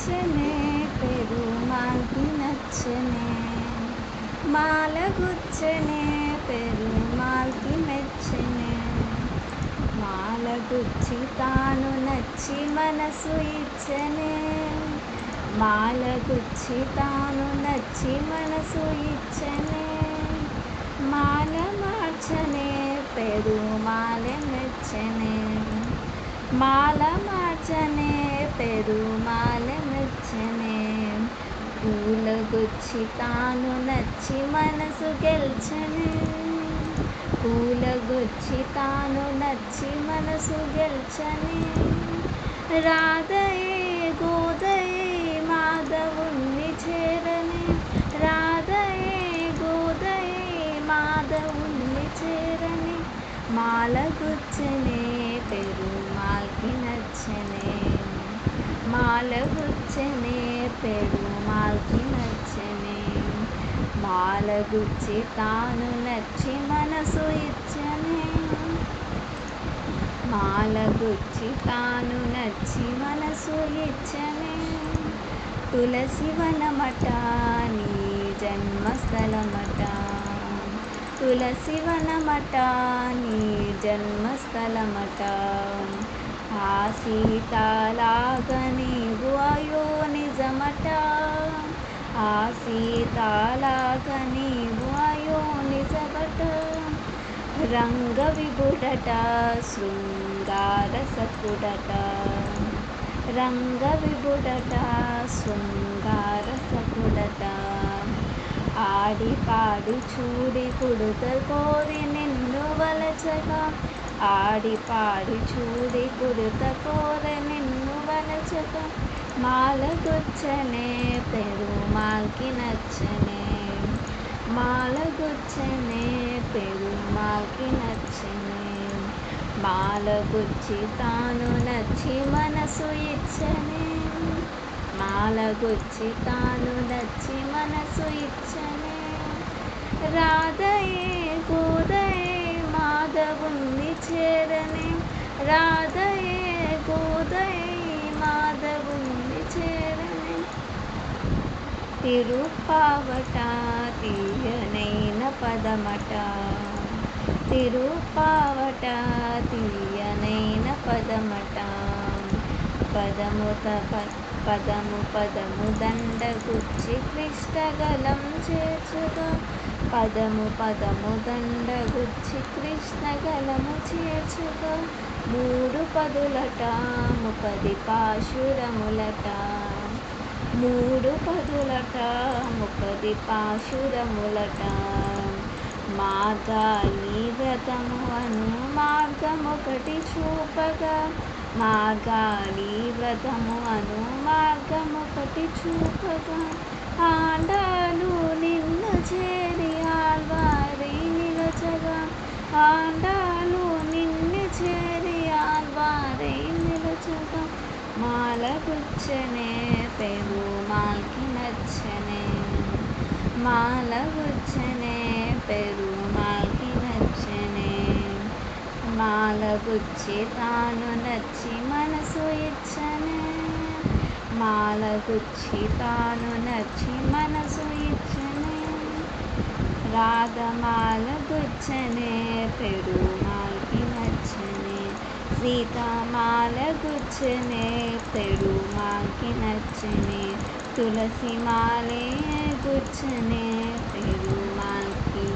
నచ్చనే పెరుమాల్కి నచ్చనే. మాలగుచ్చనే పెరుమాల్కి మెచ్చనే. మాలగుచ్చి తాను నచ్చి మనసు ఇచ్చనే. మాలగుచ్చి తాను నచ్చి మనసు ఇచ్చనే. మాల మార్చనే పెరుమాల మెచ్చనే. మాల మార్చనే పెరుమాల పూలగొచ్చి తాను నచ్చి మనసు గెల్చనే. పూలగొచ్చి తాను నచ్చి మనసు గెల్చనే. రాధయే గోదయే మాధవుణ్ణి చేరని. రాధయే గోదయే మాధవుణ్ణి చేరని. మాలగుచ్చనే పెరుమాల్కి నచ్చనే మాల గుచ్చనే పెరుమాల్కి నచ్చనే. మాలగుచ్చి తాను నచ్చి మనసు ఇచ్చనే. మాలగుచ్చి తాను నచ్చి మనసు ఇచ్చనే. తులసి వనమట నీ జన్మస్థలమట. తులసి వనమట నీ జన్మస్థలమట. ఆ సీతలాగనే నీవు నిజమట. ఆ సీతలాగనే నీవు నిజమట. రంగ విభుడట శృంగార సకుడట రంగ విభుడట శృంగార సకుడట ఆడి పాడి చూడి కుడుత కోరి నిన్ను వలచగా. ఆడి పాడి చూడి కుడుత కోర నిన్ను వలచక మాలగుచ్చనే పెరుమాల్కి నచ్చనే. మాలగుచ్చనే పెరుమాల్కి నచ్చనే. మాలగుచ్చి తాను నచ్చి మనసు ఇచ్చనే. మాలగుచ్చి తాను నచ్చి మనసు ఇచ్చనే. రాధయే గోదయే మాధవుణ్ణి చేరనే రాధయే గోదయే మాధవుని చేరనే తిరుపావట తీయనైన పదమట. తిరుపావట తీయనైన పదమట. పదము పదము పదము దండగుచ్చి కృష్ణగలం చేర్చుగా పదము పదము దండగుచ్చి కృష్ణ గలము చేర్చుగా మూడు పదులట ముపది పాశురములట. మూడు పదులట ముపది పాశురములట. మార్గాలి వ్రతము అను మార్గమొకటి చూపగా మార్గాలి వ్రతము అను మార్గమొకటి చూపగా ఆండాలు నిన్ను చేరి ఆల్వారి నిలచగా. ఆండాలు నిన్ను చేరి ఆల్వారి నిలచగా. మాల గుచ్చనే పెరుమాల్కి నచ్చనే. మాల గుచ్చనే పెరుమాల్కి నచ్చనే. మాల గుచ్చి తాను నచ్చి మనసు ఇచ్చనే. మాల గుచ్చి తాను నచ్చి మనసు ఇచ్చనే. రాగమాల గుచ్చనే పెరుమాల్కి నచ్చనే. సీతామాల గుచ్చనే పెరుమాల్కి నచ్చనే. తులసి మాలే గుచ్చనే పెరుమాల్కి